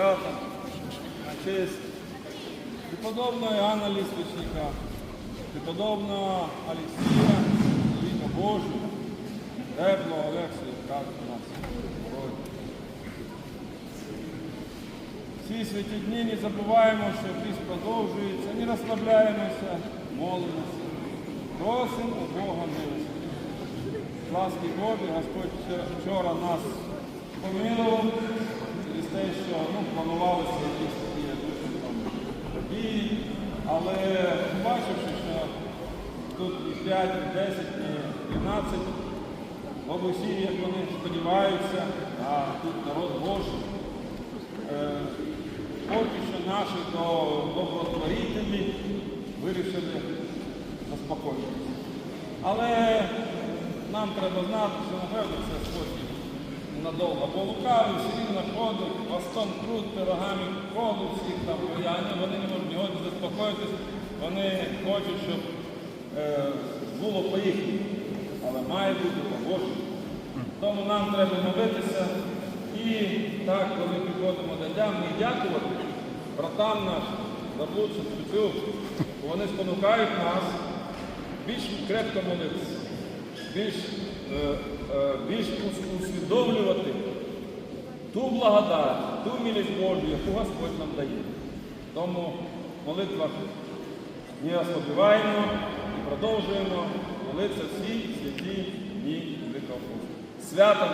на честь. Преподобного Иоанна Листвичника, преподобного Алексія, Віка Божого, теплого Олексія, як у нас. Ці святі дні не забуваємо, що піст продовжується, не розслабляємося, молимося, просимо у Бога милості. Ласки Божої Господь вчора нас помилував але побачивши, що тут і 5, і 10, і 12 бабусі, як вони сподіваються, а тут народ Божий. Е, Поки що наші до добротворителі вирішили заспокоїтися. Але нам треба знати, що напевно це спосіб надовго. Бо лукавий все рівно ходить, хвостом крут, пирогами колуть всіх там, а вони, не можуть ні не заспокоїтись, вони хочуть, щоб е, було по їхньому. Але має бути по Божому. Тому нам треба молитися і так, коли підходимо до дня, ми дякувати братам нашим, заблудшим спецю, вони спонукають нас більш крепко молитися, більш, е, е, більш усвідомлювати ту благодать, ту милість Божу, яку Господь нам дає. Тому в молитвах не ослабіваємо і продовжуємо молитися всі святі дні Великого Бога. Святом.